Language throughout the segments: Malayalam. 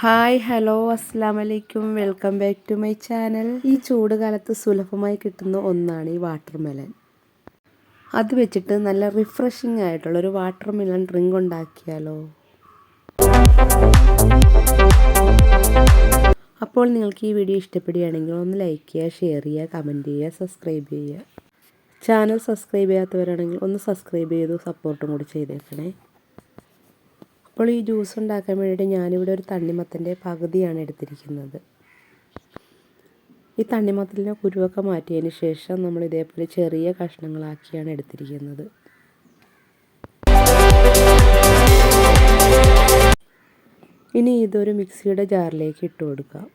ഹായ് ഹലോ അസ്സാം വലൈക്കും welcome back to my channel. ഈ ചൂട് കാലത്ത് സുലഭമായി കിട്ടുന്ന ഒന്നാണ് ഈ വാട്ടർ മെലൻ അത് വെച്ചിട്ട് നല്ല റിഫ്രഷിംഗ് ആയിട്ടുള്ള ഒരു വാട്ടർ മെലൻ ഡ്രിങ്ക് ഉണ്ടാക്കിയാലോ? അപ്പോൾ നിങ്ങൾക്ക് ഈ വീഡിയോ ഇഷ്ടപ്പെടുകയാണെങ്കിൽ ഒന്ന് ലൈക്ക് ചെയ്യുക ഷെയർ ചെയ്യുക കമന്റ് ചെയ്യുക സബ്സ്ക്രൈബ് ചെയ്യുക. ചാനൽ സബ്സ്ക്രൈബ് ചെയ്യാത്തവരാണെങ്കിൽ ഒന്ന് സബ്സ്ക്രൈബ് ചെയ്തു സപ്പോർട്ടും കൂടി ചെയ്തേക്കണേ. അപ്പോൾ ഈ ജ്യൂസ് ഉണ്ടാക്കാൻ വേണ്ടിയിട്ട് ഞാനിവിടെ ഒരു തണ്ണിമത്തന്റെ പകുതിയാണ് എടുത്തിരിക്കുന്നത്. ഈ തണ്ണിമത്തലിനെ കുരുവൊക്കെ മാറ്റിയതിന് ശേഷം നമ്മൾ ഇതേപോലെ ചെറിയ കഷ്ണങ്ങളാക്കിയാണ് എടുത്തിരിക്കുന്നത്. ഇനി ഇതൊരു മിക്സിയുടെ ജാറിലേക്ക് ഇട്ട് കൊടുക്കാം.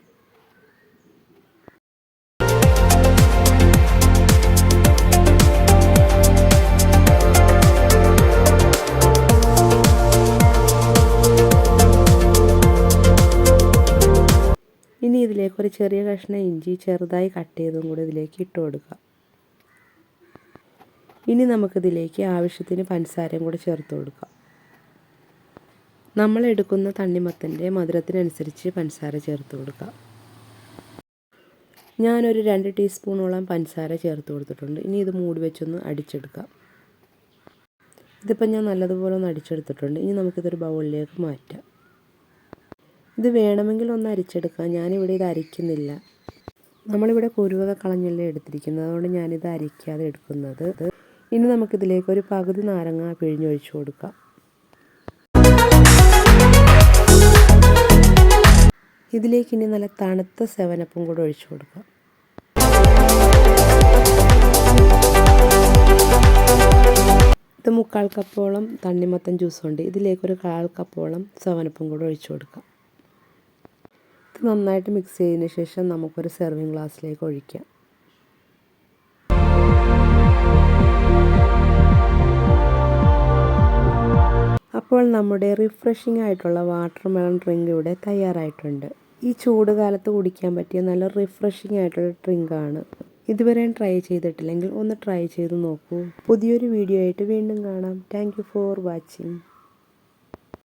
ഇനി ഇതിലേക്ക് ഒരു ചെറിയ കഷ്ണം ഇഞ്ചി ചെറുതായി കട്ട് ചെയ്തും കൂടി ഇതിലേക്ക് ഇട്ട് കൊടുക്കാം. ഇനി നമുക്കിതിലേക്ക് ആവശ്യത്തിന് പഞ്ചസാരയും കൂടി ചേർത്ത് കൊടുക്കാം. നമ്മൾ എടുക്കുന്ന തണ്ണിമത്തന്റെ മധുരത്തിനനുസരിച്ച് പഞ്ചസാര ചേർത്ത് കൊടുക്കാം. ഞാനൊരു രണ്ട് ടീസ്പൂണോളം പഞ്ചസാര ചേർത്ത് കൊടുത്തിട്ടുണ്ട്. ഇനി ഇത് മൂടി വെച്ചൊന്ന് അടിച്ചെടുക്കാം. ഇതിപ്പോൾ ഞാൻ നല്ലതുപോലെ ഒന്ന് അടിച്ചെടുത്തിട്ടുണ്ട്. ഇനി നമുക്കിതൊരു ബൗളിലേക്ക് മാറ്റാം. ഇത് വേണമെങ്കിൽ ഒന്ന് അരിച്ചെടുക്കാം. ഞാനിവിടെ ഇത് അരിക്കുന്നില്ല. നമ്മളിവിടെ കുരുവക കളഞ്ഞല്ലേ എടുത്തിരിക്കുന്നത്. അതുകൊണ്ട് ഞാനിത് അരിക്കാതെ എടുക്കുന്നത്. ഇനി നമുക്കിതിലേക്ക് ഒരു പകുതി നാരങ്ങ പിഴിഞ്ഞൊഴിച്ചു കൊടുക്കാം. ഇതിലേക്ക് ഇനി നല്ല തണുത്ത സെവനപ്പും കൂടെ ഒഴിച്ചു കൊടുക്കാം. ഇത് മുക്കാൽ കപ്പോളം തണ്ണിമത്തൻ ജ്യൂസുണ്ട്. ഇതിലേക്കൊരു കാൽ കപ്പോളം സെവനപ്പും കൂടെ ഒഴിച്ചു കൊടുക്കാം. നന്നായിട്ട് മിക്സ് ചെയ്തതിന് ശേഷം നമുക്കൊരു സെർവിങ് ഗ്ലാസ്സിലേക്ക് ഒഴിക്കാം. അപ്പോൾ നമ്മുടെ റിഫ്രഷിംഗ് ആയിട്ടുള്ള വാട്ടർ മെലൺ ഡ്രിങ്ക് ഇവിടെ തയ്യാറായിട്ടുണ്ട്. ഈ ചൂട് കാലത്ത് കുടിക്കാൻ പറ്റിയ നല്ല റിഫ്രഷിംഗ് ആയിട്ടുള്ള ഡ്രിങ്കാണ് ഇതുവരെ ട്രൈ ചെയ്തിട്ടില്ലെങ്കിൽ ഒന്ന് ട്രൈ ചെയ്ത് നോക്കൂ. പുതിയൊരു വീഡിയോ ആയിട്ട് വീണ്ടും കാണാം. Thank for watching